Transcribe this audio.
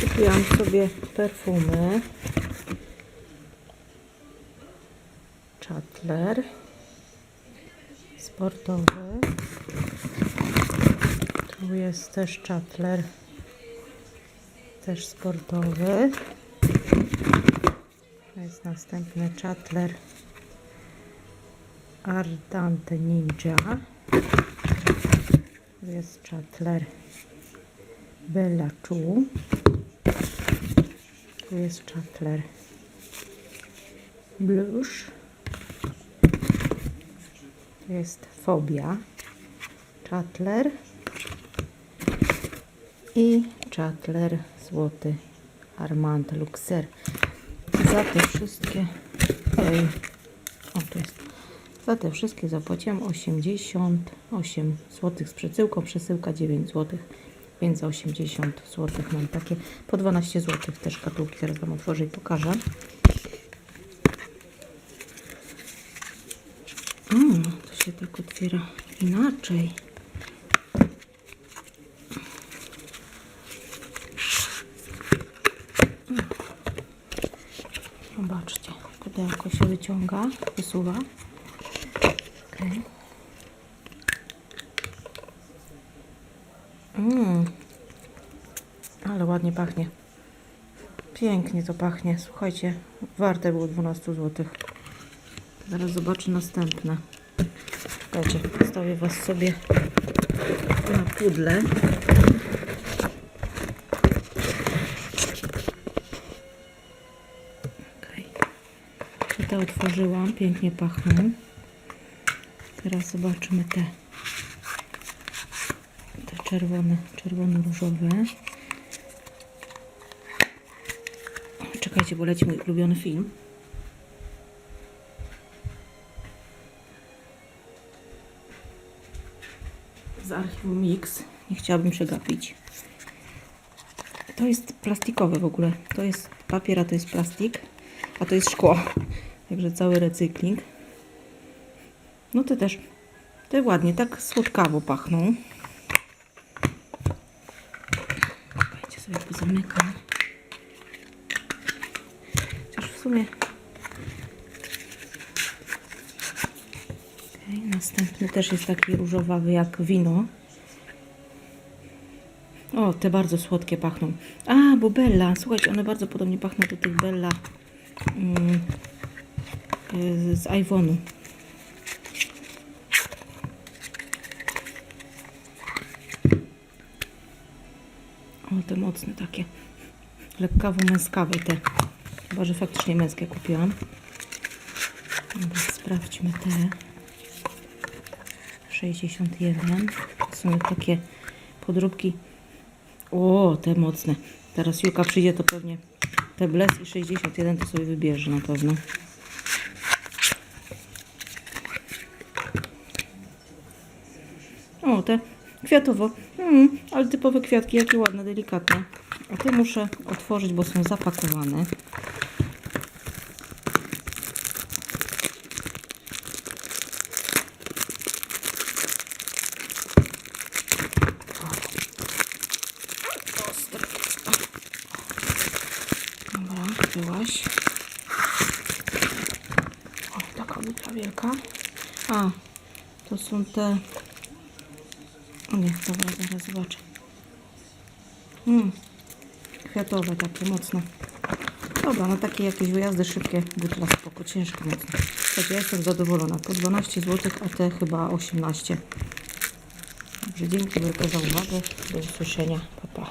Kupiłam sobie perfumy. Chatler. Sportowy. Tu jest też Chatler. Też sportowy. To jest następny Chatler. Ardante Ninja. Tu jest Chatler. Bella Chu. Tu jest Chatler. Blush. Tu jest Fobia. Chatler. I Chatler Złoty Armand Luxer. Za te wszystkie... Ej. O, tu jest. Za te wszystkie zapłaciłam 88 zł z przesyłką. Przesyłka 9 zł, więc za 80 zł mam takie po 12 zł te szkatułki. Teraz Wam otworzę i pokażę. Mm, to się tak otwiera inaczej. Zobaczcie, pudełko się wyciąga, wysuwa. Okej. Mm. Ale ładnie pachnie. Pięknie to pachnie. Słuchajcie, warte było 12 zł. Zaraz zobaczę następne. Czekajcie, postawię Was sobie na pudle. Okay. Otworzyłam, pięknie pachną. Teraz zobaczymy te czerwone, czerwono-różowe. Czekajcie, bo leci mój ulubiony film. Z archiwum Mix. Nie chciałabym przegapić. To jest plastikowe w ogóle. To jest papier, a to jest plastik, a to jest szkło. Także cały recykling. No te też, te ładnie, tak słodkawo pachną. Pozamykam. Chociaż w sumie... Następny też jest taki różowawy jak wino. O, te bardzo słodkie pachną. A, bo Bella. Słuchajcie, one bardzo podobnie pachną do tych Bella mm, y, z Ivonu. O, te mocne takie. Lekkawo-męskawe te. Chyba, że faktycznie męskie kupiłam. Dobra, sprawdźmy te. 61. To są takie podróbki. O, te mocne. Teraz Julka przyjdzie, to pewnie te Bless i 61 to sobie wybierze na pewno. O, te kwiatowo. Mm, ale typowe kwiatki, jakie ładne, delikatne. A te muszę otworzyć, bo są zapakowane. O, wielka. A, to są te... Nie, dobra, zaraz zobaczę. Mm, kwiatowe takie mocno. Dobra, no takie jakieś wyjazdy szybkie, butla spoko, ciężko mocno. Słuchajcie, ja jestem zadowolona. Po 12 zł, a te chyba 18. Dobrze, dzięki wielkie za uwagę. Do usłyszenia. Pa, pa.